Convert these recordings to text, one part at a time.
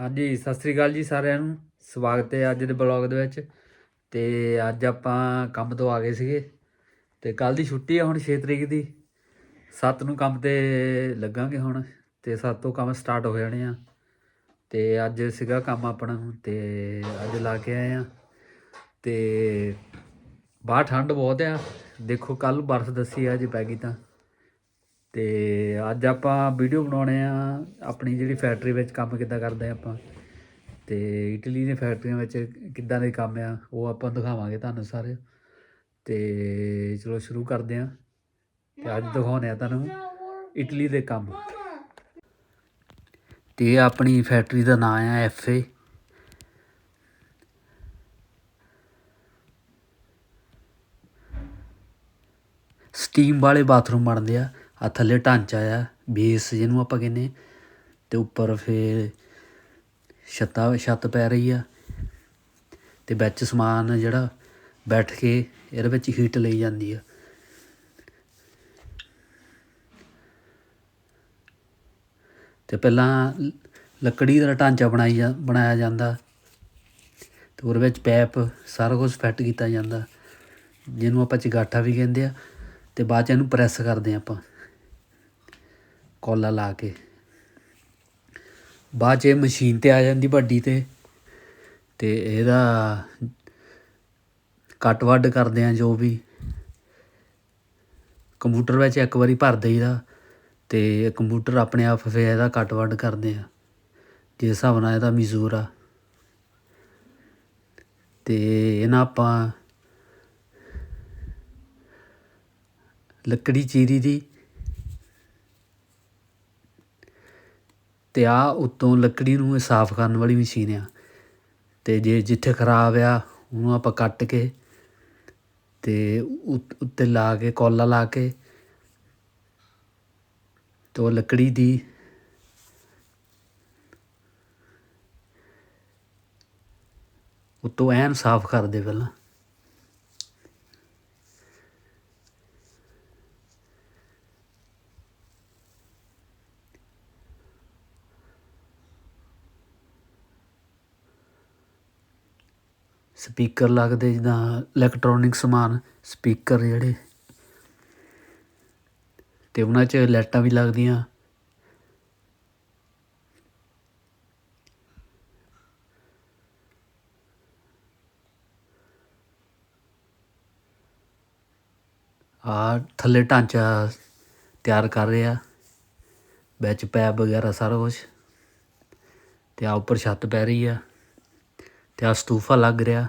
ਹਾਂਜੀ, ਸਤਿ ਸ੍ਰੀ ਅਕਾਲ ਜੀ ਸਾਰਿਆਂ ਨੂੰ। ਸਵਾਗਤ ਹੈ ਅੱਜ ਦੇ ਬਲੌਗ ਦੇ ਵਿੱਚ। ਤੇ ਅੱਜ ਆਪਾਂ ਕੰਮ ਤੋਂ ਆ ਗਏ ਸੀਗੇ। ਤੇ ਕੱਲ ਦੀ ਛੁੱਟੀ ਆ ਹੁਣ 6 ਤਰੀਕ ਦੀ। 7 ਨੂੰ ਕੰਮ ਤੇ ਲੱਗਾਂਗੇ ਹੁਣ। ਤੇ 7 ਤੋਂ ਕੰਮ ਸਟਾਰਟ ਹੋ ਜਾਣੇ ਆ। ਤੇ ਅੱਜ ਸੀਗਾ ਕੰਮ ਆਪਣਾ। ਤੇ ਅੱਜ ਲਾ ਕੇ ਆਏ ਆ। ਤੇ ਬਾਹਰ ਠੰਡ ਬਹੁਤ ਆ। ਦੇਖੋ ਕੱਲ ਬਰਫ਼ ਦੱਸੀ ਆ ਜੇ ਪੈ ਗਈ ਤਾਂ। ਤੇ ਅੱਜ ਆਪਾਂ ਵੀਡੀਓ ਬਣਾਉਣੇ ਆ ਆਪਣੀ ਜਿਹੜੀ ਫੈਕਟਰੀ ਵਿੱਚ ਕੰਮ ਕਿੱਦਾਂ ਕਰਦੇ ਆ ਆਪਾਂ। ਤੇ ਇਟਲੀ ਦੀ ਫੈਕਟਰੀਆਂ ਵਿੱਚ ਕਿੱਦਾਂ ਦੇ ਕੰਮ ਆ, ਉਹ ਆਪਾਂ ਦਿਖਾਵਾਂਗੇ ਤੁਹਾਨੂੰ ਸਾਰੇ। ਤੇ ਚਲੋ ਸ਼ੁਰੂ ਕਰਦੇ ਆ। ਤੇ ਅੱਜ ਦਿਖਾਉਣੇ ਆ ਤੁਹਾਨੂੰ ਇਟਲੀ ਦੇ ਕੰਮ। ਤੇ ਆਪਣੀ ਫੈਕਟਰੀ ਦਾ ਨਾਮ ਆ ਐਫਏ। ਸਟੀਮ ਵਾਲੇ ਬਾਥਰੂਮ ਬਣਦੇ ਆ। ਆ ਥੱਲੇ ਢਾਂਚਾ ਆ, ਬੇਸ ਜਿਹਨੂੰ ਆਪਾਂ ਕਹਿੰਦੇ ਤੇ ਉੱਪਰ ਫੇਰ ਛੱਤਾਂ, ਛੱਤ ਪੈ ਰਹੀ ਆ, ਤੇ ਵਿੱਚ ਸਮਾਨ ਜਿਹੜਾ ਬੈਠ ਕੇ ਇਹਦੇ ਵਿੱਚ ਹੀਟ ਲਈ ਜਾਂਦੀ ਆ। ਤੇ ਪਹਿਲਾਂ ਲ- ਲੱਕੜੀ ਦਾ ਢਾਂਚਾ ਬਣਾਈ ਜਾ, ਬਣਾਇਆ ਜਾਂਦਾ, ਤੇ ਉਹਦੇ ਵਿੱਚ ਪੈਪ ਸਾਰਾ ਕੁਝ ਫਿੱਟ ਕੀਤਾ ਜਾਂਦਾ, ਜਿਹਨੂੰ ਆਪਾਂ ਚਗਾਠਾ ਵੀ ਕਹਿੰਦੇ ਆ, ਤੇ ਬਾਅਦ ਚ ਇਹਨੂੰ ਪ੍ਰੈਸ ਕਰਦੇ ਆ ਆਪਾਂ। ਕੌਲਾ ਲਾ ਕੇ। ਬਾਅਦ ਚ ਇਹ ਮਸ਼ੀਨ ਤੇ ਆ ਜਾਂਦੀ ਵੱਡੀ ਤੇ। ਤੇ ਇਹਦਾ ਕੱਟ ਵੱਡ ਕਰਦੇ ਆ ਜੋ ਵੀ। ਕੰਪਿਊਟਰ ਵਿੱਚ ਇੱਕ ਵਾਰੀ ਭਰ ਦੇਈਦਾ ਤੇ ਕੰਪਿਊਟਰ ਆਪਣੇ ਆਪ ਫਿਰ ਇਹਦਾ ਕੱਟ ਵੱਢ ਕਰਦੇ ਆ। ਜਿਸ ਹਿਸਾਬ ਨਾਲ ਇਹਦਾ ਮਜ਼ਦੂਰ ਆ। ਤੇ ਇਹਨਾਂ ਆਪਾਂ ਲੱਕੜੀ ਚੀਰੀ ਦੀ ਅਤੇ ਆਹ ਉੱਤੋਂ ਲੱਕੜੀ ਨੂੰ ਇਹ ਸਾਫ਼ ਕਰਨ ਵਾਲੀ ਮਸ਼ੀਨ ਆ। ਅਤੇ ਜੇ ਜਿੱਥੇ ਖਰਾਬ ਆ, ਉਹਨੂੰ ਆਪਾਂ ਕੱਟ ਕੇ ਅਤੇ ਉ- ਉੱਤੇ ਲਾ ਕੇ, ਕੌਲਾ ਲਾ ਕੇ ਅਤੇ ਉਹ ਲੱਕੜੀ ਦੀ ਉੱਤੋਂ ਐਨ ਸਾਫ਼ ਕਰਦੇ ਪਹਿਲਾਂ। ਸਪੀਕਰ ਲੱਗਦੇ, ਜਿੱਦਾਂ ਇਲੈਕਟ੍ਰੋਨਿਕ ਸਮਾਨ, ਸਪੀਕਰ ਜਿਹੜੇ। ਅਤੇ ਉਹਨਾਂ 'ਚ ਲਾਈਟਾਂ ਵੀ ਲੱਗਦੀਆਂ। ਆ ਥੱਲੇ ਢਾਂਚਾ ਤਿਆਰ ਕਰ ਰਹੇ। ਆ ਵਿੱਚ ਪੈਪ ਵਗੈਰਾ ਸਾਰਾ ਕੁਝ ਤੇ ਆ ਉੱਪਰ ਛੱਤ ਪੈ ਰਹੀ ਆ। ਤੇ ਆ ਸਤੂਫ਼ਾ ਲੱਗ ਰਿਹਾ।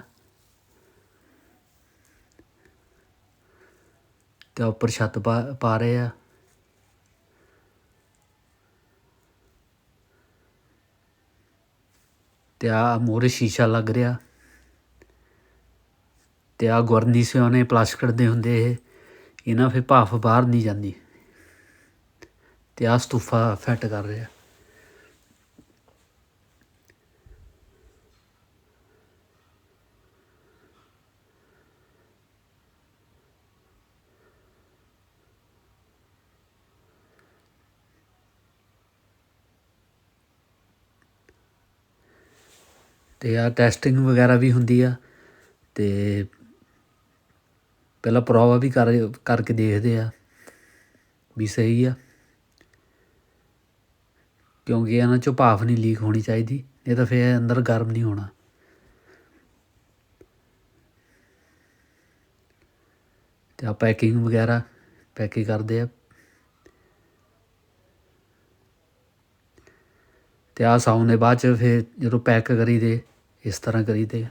ਤੇ ਉੱਪਰ ਛੱਤ ਪਾ ਪਾ ਰਹੇ ਆ। ਤੇ ਆ ਮੋਰੇ ਸ਼ੀਸ਼ਾ ਲੱਗ ਰਿਹਾ। ਤੇ ਆ ਗੁਰਨੀਸ ਸਿਓਨੇ ਪਲਾਸਟਿਕ ਦੇ ਹੁੰਦੇ ਇਹ। ਇਹਨਾਂ ਫਿਰ ਭਾਫ ਬਾਹਰ ਨਹੀਂ ਜਾਂਦੀ। ਤੇ ਆ ਸਤੂਫ਼ਾ ਫੈਟ ਕਰ ਰਿਹਾ। ਅਤੇ ਆ ਟੈਸਟਿੰਗ ਵਗੈਰਾ ਵੀ ਹੁੰਦੀ ਆ ਅਤੇ ਪਹਿਲਾਂ ਪ੍ਰੋਵਾ ਵੀ ਕਰ, ਕਰਕੇ ਦੇਖਦੇ ਆ ਵੀ ਸਹੀ ਆ। ਕਿਉਂਕਿ ਇਹਨਾਂ ਚੋਂ ਭਾਫ ਨਹੀਂ ਲੀਕ ਹੋਣੀ ਚਾਹੀਦੀ ਨਹੀਂ ਤਾਂ ਫਿਰ ਅੰਦਰ ਗਰਮ ਨਹੀਂ ਹੋਣਾ। ਤੇ ਆ ਪੈਕਿੰਗ ਵਗੈਰਾ ਪੈਕਿੰਗ ਕਰਦੇ ਆ। ਅਤੇ ਆਹ ਸਾਉਣ ਦੇ ਬਾਅਦ ਚ ਫਿਰ ਜਦੋਂ ਪੈਕ ਕਰੀਦੇ, ਇਸ ਤਰ੍ਹਾਂ ਕਰੀਦੇ ਆ।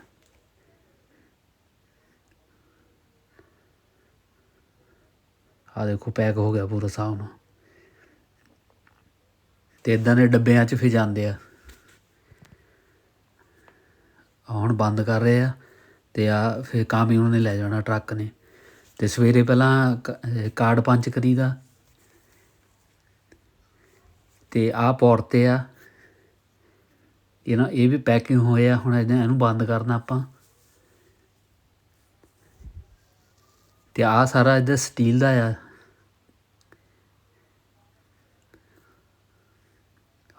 ਆ ਦੇਖੋ ਪੈਕ ਹੋ ਗਿਆ ਪੂਰਾ ਸਾਊਂਡ ਤੇ ਇਦਾਂ ਦੇ ਡੱਬਿਆਂ 'ਚ ਫਿਰ ਜਾਂਦੇ ਆ। ਹੁਣ ਬੰਦ ਕਰ ਰਹੇ ਆ ਤੇ ਆ ਫਿਰ ਕਾਮਿਊਨ ਨੇ ਲੈ ਜਾਣਾ ਟਰੱਕ ਨੇ। ਤੇ ਸਵੇਰੇ ਪਹਿਲਾਂ ਕ- ਅਹ ਕਾਰਡ ਪੰਚ ਕਰੀਦਾ। ਤੇ ਆ ਪੌਰਤੇ ਆ। ਇਹ ਨਾ, ਇਹ ਵੀ ਪੈਕਿੰਗ ਹੋਇਆ? ਹੁਣ ਇਹਨੂੰ ਬੰਦ ਕਰਨਾ ਆਪਾਂ। ਤੇ ਆ ਸਾਰਾ ਇਹਦਾ ਸਟੀਲ ਦਾ ਆ।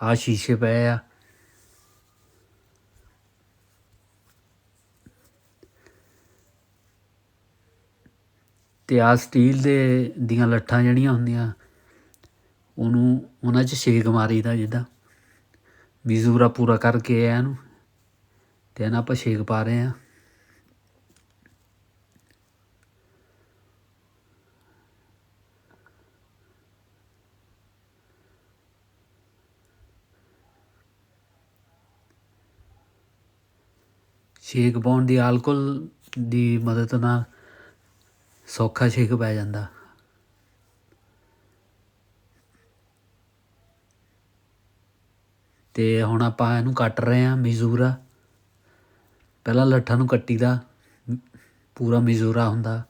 ਆ ਸ਼ੀਸ਼ੇ ਪਏ ਆ। ਤੇ ਆ ਸਟੀਲ ਦੇ ਦੀਆਂ ਲੱਠਾਂ ਜਿਹੜੀਆਂ ਹੁੰਦੀਆਂ, ਉਹਨੂੰ ਉਹਨਾਂ 'ਚ ਛੇਕ ਮਾਰੀਦਾ ਜਿੱਦਾਂ ਮੀਜ਼ੂਰਾ ਪੂਰਾ ਕਰਕੇ ਇਹਨੂੰ ਤੇ ਇਹਨਾਂ ਆਪਾਂ ਛੇਕ ਪਾ ਰਹੇ ਆ ਛੇਕ ਪਾਉਣ ਦੀ ਆਲਕੋਹਲ ਦੀ ਮਦਦ ਨਾਲ ਸੌਖਾ ਛੇਕ ਪੈ ਜਾਂਦਾ। ਅਤੇ ਹੁਣ ਆਪਾਂ ਇਹਨੂੰ ਕੱਟ ਰਹੇ ਹਾਂ ਮੀਜ਼ੂਰਾ। ਪਹਿਲਾਂ ਲੱਠਾਂ ਨੂੰ ਕੱਟੀਦਾ। ਮ- ਪੂਰਾ ਮੀਜ਼ੂਰਾ ਹੁੰਦਾ।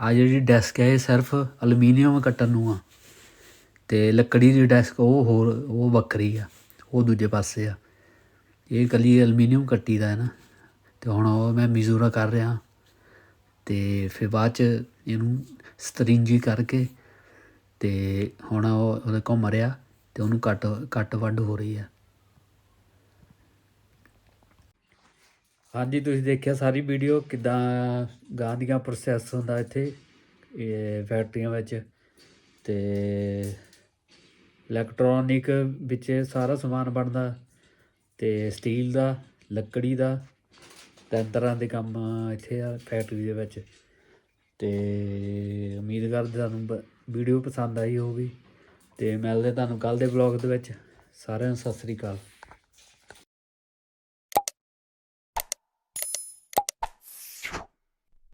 ਆ ਜਿਹੜੀ ਡੈਸਕ ਹੈ, ਇਹ ਸਿਰਫ ਅਲਮੀਨੀਅਮ ਕੱਟਣ ਨੂੰ ਆ। ਤੇ ਲੱਕੜੀ ਦੀ ਡੈਸਕ ਉਹ ਹੋਰ, ਉਹ ਵੱਖਰੀ ਆ। ਉਹ ਦੂਜੇ ਪਾਸੇ ਆ। ਇਹ ਕੱਲੀ ਐਲੂਮੀਨੀਅਮ ਕੱਟੀ ਦਾ ਹੈ ਨਾ। ਤੇ ਹੁਣ ਉਹ ਮੈਂ ਮੀਜ਼ੂਰਾ ਕਰ ਰਿਹਾ। ਤੇ ਫਿਰ ਬਾਅਦ ਚ ਇਹਨੂੰ ਸਤਰਿੰਜੀ ਕਰਕੇ ਅਤੇ ਹੁਣ ਉਹ ਉਹਦੇ ਘੁੰਮ ਰਿਹਾ ਅਤੇ ਉਹਨੂੰ ਕੱਟ ਕੱਟ ਵੱਢ ਹੋ ਰਹੀ ਆ। ਹਾਂਜੀ, ਤੁਸੀਂ ਦੇਖਿਆ ਸਾਰੀ ਵੀਡੀਓ ਕਿਦਾਂ ਗਾਂ ਦੀਆਂ ਪ੍ਰੋਸੈਸ ਹੁੰਦਾ ਇੱਥੇ, ਇਹ ਫੈਕਟਰੀਆਂ ਵਿੱਚ ਤੇ ਇਲੈਕਟ੍ਰੋਨਿਕ ਵਿੱਚ ਸਾਰਾ ਸਮਾਨ ਬਣਦਾ ਤੇ ਸਟੀਲ ਦਾ, ਲੱਕੜੀ ਦਾ ਤਿੰਨ ਤਰ੍ਹਾਂ ਦੇ ਕੰਮ ਇੱਥੇ ਆ ਫੈਕਟਰੀ ਦੇ ਵਿੱਚ। ਤੇ ਉਮੀਦ ਕਰਦੇ ਤੁਹਾਨੂੰ ਵੀਡੀਓ ਪਸੰਦ ਆਈ ਹੋਊਗੀ। ਤੇ ਮਿਲਦੇ ਤੁਹਾਨੂੰ ਕੱਲ ਦੇ ਵਲੌਗ ਦੇ ਵਿੱਚ। ਸਾਰਿਆਂ ਨੂੰ ਸਤਿ ਸ੍ਰੀ ਅਕਾਲ।